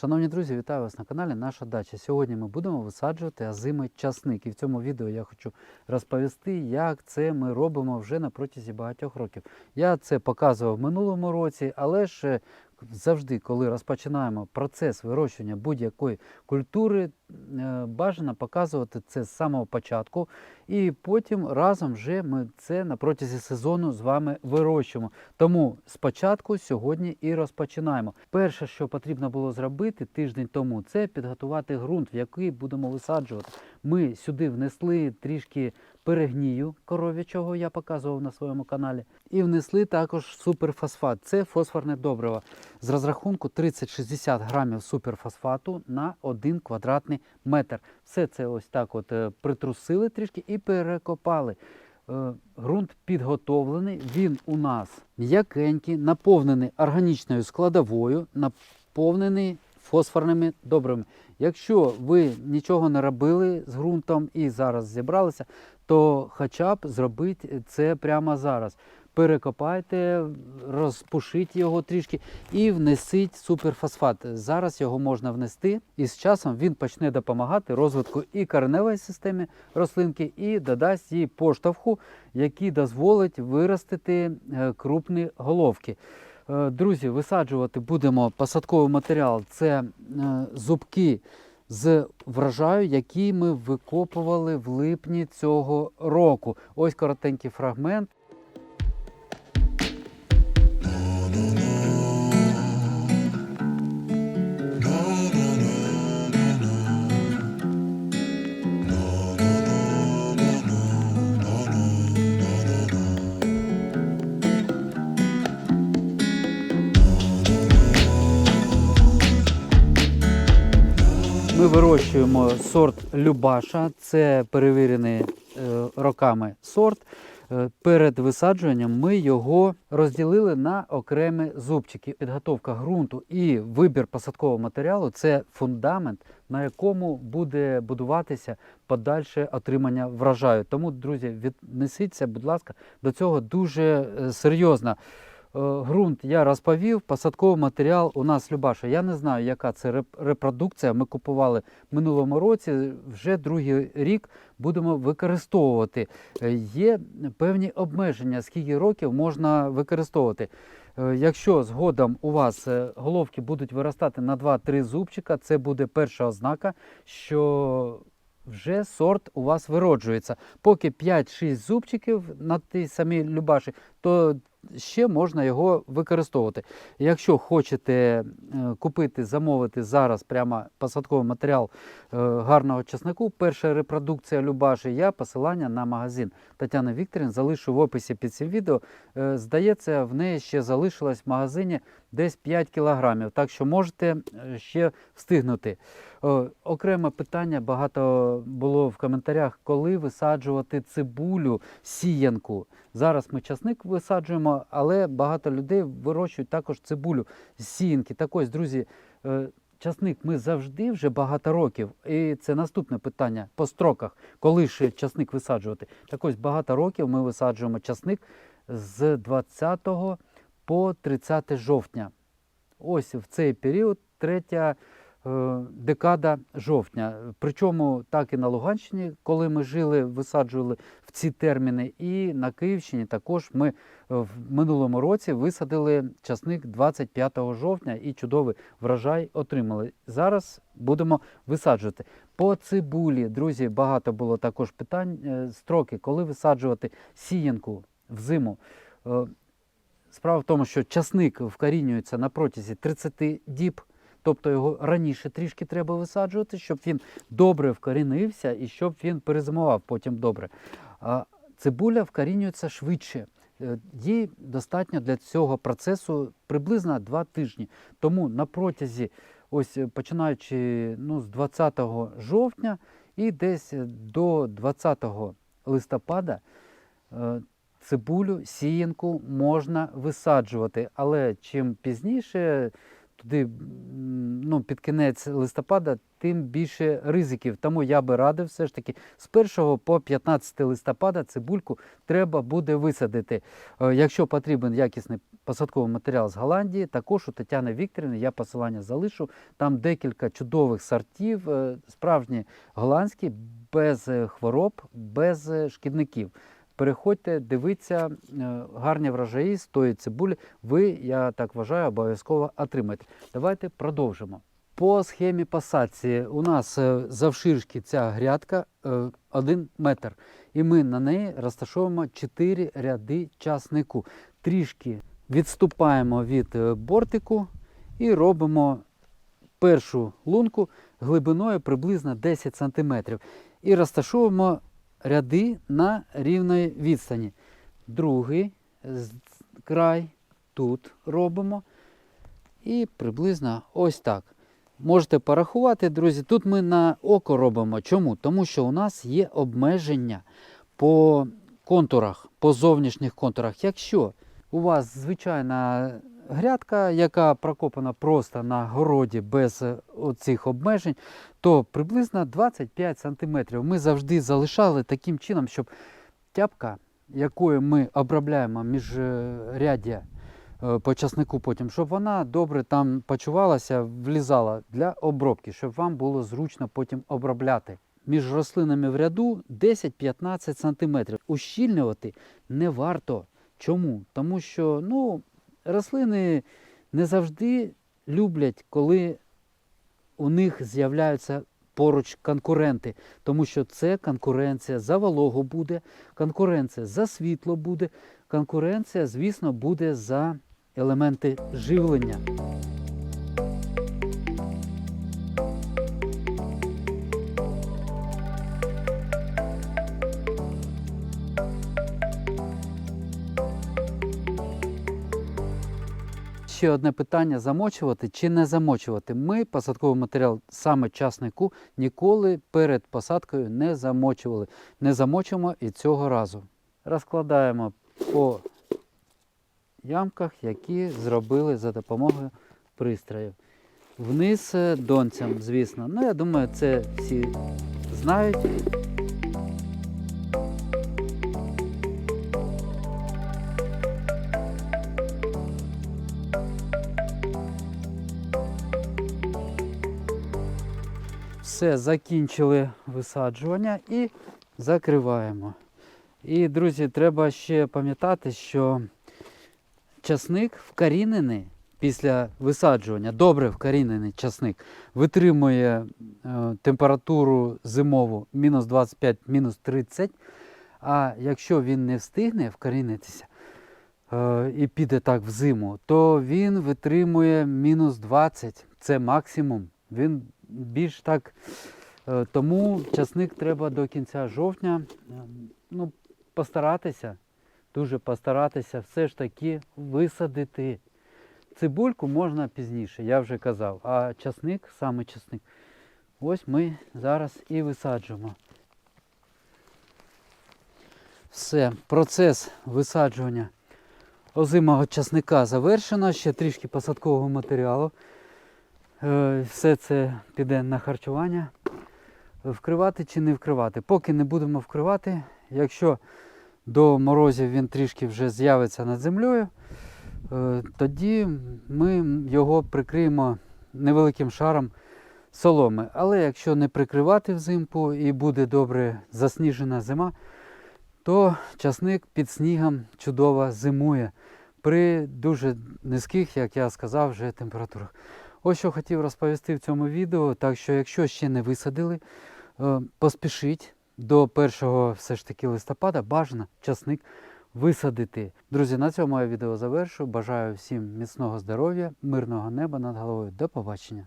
Шановні друзі, вітаю вас на каналі Наша Дача. Сьогодні ми будемо висаджувати азимий часник. І в цьому відео я хочу розповісти, як це ми робимо вже на протязі багатьох років. Я це показував в минулому році, але ж е, завжди, коли розпочинаємо процес вирощування будь-якої культури, бажано показувати це з самого початку. І потім разом вже ми це на протязі сезону з вами вирощуємо. Тому спочатку сьогодні і розпочинаємо. Перше, що потрібно було зробити тиждень тому, це підготувати ґрунт, в який будемо висаджувати. Ми сюди внесли трішки перегнію коров'ячого, я показував на своєму каналі, і внесли також суперфосфат. Це фосфорне добриво з розрахунку 30-60 грамів суперфосфату на 1 квадратний метр. Все це ось так от е, притрусили трішки і перекопали. Е, Ґрунт підготовлений, він у нас м'якенький, наповнений органічною складовою, наповнений фосфорними добривами. Якщо ви нічого не робили з ґрунтом і зараз зібралися, то хоча б зробіть це прямо зараз. Перекопайте, розпушіть його трішки і внесіть суперфосфат. Зараз його можна внести, і з часом він почне допомагати розвитку і кореневої системи рослинки, і додасть їй поштовху, який дозволить виростити е, крупні головки. Е, Друзі, висаджувати будемо посадковий матеріал. Це е, зубки з врожаю, які ми викопували в липні цього року. Ось коротенький фрагмент. Ми вирощуємо сорт Любаша, це перевірений е, роками сорт. Е, Перед висаджуванням ми його розділили на окремі зубчики. Підготовка ґрунту і вибір посадкового матеріалу це фундамент, на якому буде будуватися подальше отримання врожаю. Тому, друзі, віднесіться, будь ласка, до цього дуже е, серйозно. Е, Ґрунт я розповів, посадковий матеріал у нас Любаша. Я не знаю, яка це репродукція. Ми купували в минулому році, вже другий рік будемо використовувати. Е, Є певні обмеження, скільки років можна використовувати. Е, Якщо згодом у вас е, головки будуть виростати на 2-3 зубчика, це буде перша ознака, що вже сорт у вас вироджується. Поки 5-6 зубчиків на тій самій Любаші, то ще можна його використовувати. Якщо хочете е, купити, замовити зараз прямо посадковий матеріал е, гарного чеснику, перша репродукція Любаші, я посилання на магазин Тетяни Вікторівни залишу в описі під цим відео. Е, Здається, в неї ще залишилось в магазині десь 5 кілограмів, так що можете ще встигнути. Окреме питання багато було в коментарях, коли висаджувати цибулю, сіянку. Зараз ми часник висаджуємо, але багато людей вирощують також цибулю з сіянки. Так ось, друзі, е, часник ми завжди вже багато років. І це наступне питання по строках, коли ще часник висаджувати. Так ось багато років ми висаджуємо часник з 20 по 30 жовтня. Ось в цей період третя декада жовтня. Причому так і на Луганщині, коли ми жили, висаджували в ці терміни, і на Київщині також ми е, в минулому році висадили часник 25 жовтня і чудовий врожай отримали. Зараз будемо висаджувати. По цибулі, друзі, багато було також питань. е, Строки, коли висаджувати сіянку взиму. Е, Справа в тому, що часник вкорінюється на протязі 30 діб, тобто його раніше трішки треба висаджувати, щоб він добре вкорінився і щоб він перезимував потім добре. Цибуля вкорінюється швидше. Е, Їй достатньо для цього процесу приблизно 2 тижні. Тому на протязі, ось е, починаючи ну, з 20 жовтня і десь е, до 20 листопада цибулю, сіянку можна висаджувати, але чим пізніше, туди ну, під кінець листопада, тим більше ризиків. Тому я би радив все ж таки з 1 по 15 листопада цибульку треба буде висадити. Е, Якщо потрібен якісний посадковий матеріал з Голландії, також у Тетяни Вікторівни я посилання залишу. Там декілька чудових сортів, е, справжні голландські, без е, хвороб, без шкідників. Переходьте, дивіться, е, гарні врожаї з тої цибулі. Ви, я так вважаю, обов'язково отримаєте. Давайте продовжимо. По схемі посадці у нас е, завширшки ця грядка 1 метр. І ми на неї розташовуємо 4 ряди часнику. Трішки відступаємо від е, бортику і робимо першу лунку глибиною приблизно 10 см. І розташовуємо ряди на рівної відстані. Другий край тут робимо. І приблизно ось так. Можете порахувати, друзі. Тут ми на око робимо. Чому? Тому що у нас є обмеження по контурах, по зовнішніх контурах. Якщо у вас звичайна грядка, яка прокопана просто на городі без е, оцих обмежень, то приблизно 25 см. Ми завжди залишали таким чином, щоб тяпка, якою ми обробляємо міжряддя е, по часнику потім, щоб вона добре там почувалася, влізала для обробки, щоб вам було зручно потім обробляти. Між рослинами в ряду 10-15 см. Ущільнювати не варто. Чому? Тому що ну, рослини не завжди люблять, коли у них з'являються поруч конкуренти, тому що це конкуренція за вологу буде, конкуренція за світло буде, конкуренція, звісно, буде за елементи живлення. Ще одне питання: замочувати чи не замочувати. Ми посадковий матеріал саме часнику ніколи перед посадкою не замочували. Не замочимо і цього разу. Розкладаємо по ямках, які зробили за допомогою пристроїв. Вниз е, донцям, звісно. Ну, я думаю, це всі знають. Все, закінчили висаджування і закриваємо. І, друзі, треба ще пам'ятати, що часник вкорінений після висаджування, добре вкорінений часник, витримує е, температуру зимову мінус 25, мінус 30. А якщо він не встигне вкорінитися е, і піде так в зиму, то він витримує мінус 20. Це максимум. Він більш так. е, Тому часник треба до кінця жовтня е, ну, постаратися, дуже постаратися все ж таки висадити. Цибульку можна пізніше, я вже казав, а часник, саме часник, ось ми зараз і висаджуємо. Все, процес висаджування озимого часника завершено, ще трішки посадкового матеріалу. Е, Все це піде на харчування. Вкривати чи не вкривати. Поки не будемо вкривати, якщо до морозів він трішки вже з'явиться над землею, е, тоді ми його прикриємо невеликим шаром соломи. Але якщо не прикривати взимку і буде добре засніжена зима, то часник під снігом чудово зимує при дуже низьких, як я сказав, вже температурах. Ось що хотів розповісти в цьому відео. Так що, якщо ще не висадили, е, поспішіть до 1 все ж таки листопада бажано часник висадити. Друзі, на цьому я відео завершую. Бажаю всім міцного здоров'я, мирного неба над головою. До побачення.